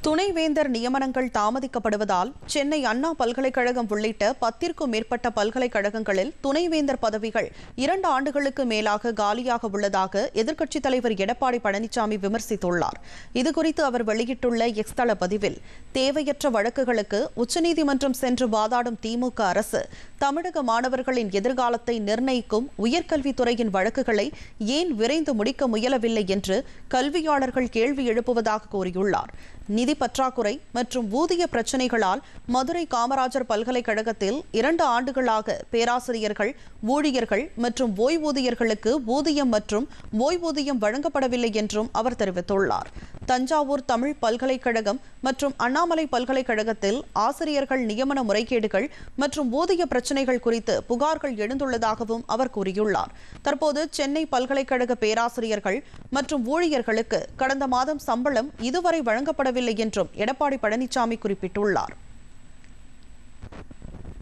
துணைவேந்தர் நியமனங்கள் தாமதிக்கப்படுவதால் சென்னை அண்ணா பல்கலைக்கழகம் உள்ளிட்ட பத்திற்கும் மேற்பட்ட பல்கலைக்கழகங்களில் துணைவேந்தர் பதவிகள் இரண்டு ஆண்டுகளுக்கு மேலாக காலியாக உள்ளதாக எதிர்க்கட்சித் தலைவர் எடப்பாடி பழனிசாமி விமர்சித்துள்ளார். இதுகுறித்து அவர் வெளியிட்டுள்ள எக்ஸ் தள பதிவில் தேவையற்ற வழக்குகளுக்கு உச்சநீதிமன்றம் சென்று வாதாடும் திமுக அரசு தமிழக மாணவர்களின் எதிர்காலத்தை நிர்ணயிக்கும் உயர்கல்வித்துறையின் வழக்குகளை ஏன் விரைந்து முடிக்க முயலவில்லை? என்று கல்வியாளர்கள் கேள்வி எழுப்புவதாக கூறியுள்ளார். நிதி பற்றாக்குறை மற்றும் ஊதிய பிரச்சினைகளால் மதுரை காமராஜர் பல்கலைக்கழகத்தில் இரண்டு ஆண்டுகளாக பேராசிரியர்கள் ஊழியர்கள் மற்றும் ஓய்வூதியர்களுக்கு ஊதியம் மற்றும் ஓய்வூதியம் வழங்கப்படவில்லை என்றும் அவர் தெரிவித்துள்ளார். தஞ்சாவூர் தமிழ் பல்கலைக்கழகம் மற்றும் அண்ணாமலை பல்கலைக்கழகத்தில் ஆசிரியர்கள் நியமன முறைகேடுகள் மற்றும் ஊதிய பிரச்சினைகள் குறித்து புகார்கள் எழுந்துள்ளதாகவும் அவர் கூறியுள்ளார். தற்போது சென்னை பல்கலைக்கழக பேராசிரியர்கள் மற்றும் ஊழியர்களுக்கு கடந்த மாதம் சம்பளம் இதுவரை வழங்கப்படவில்லை என்றும் எடப்பாடி பழனிசாமி குறிப்பிட்டுள்ளார்.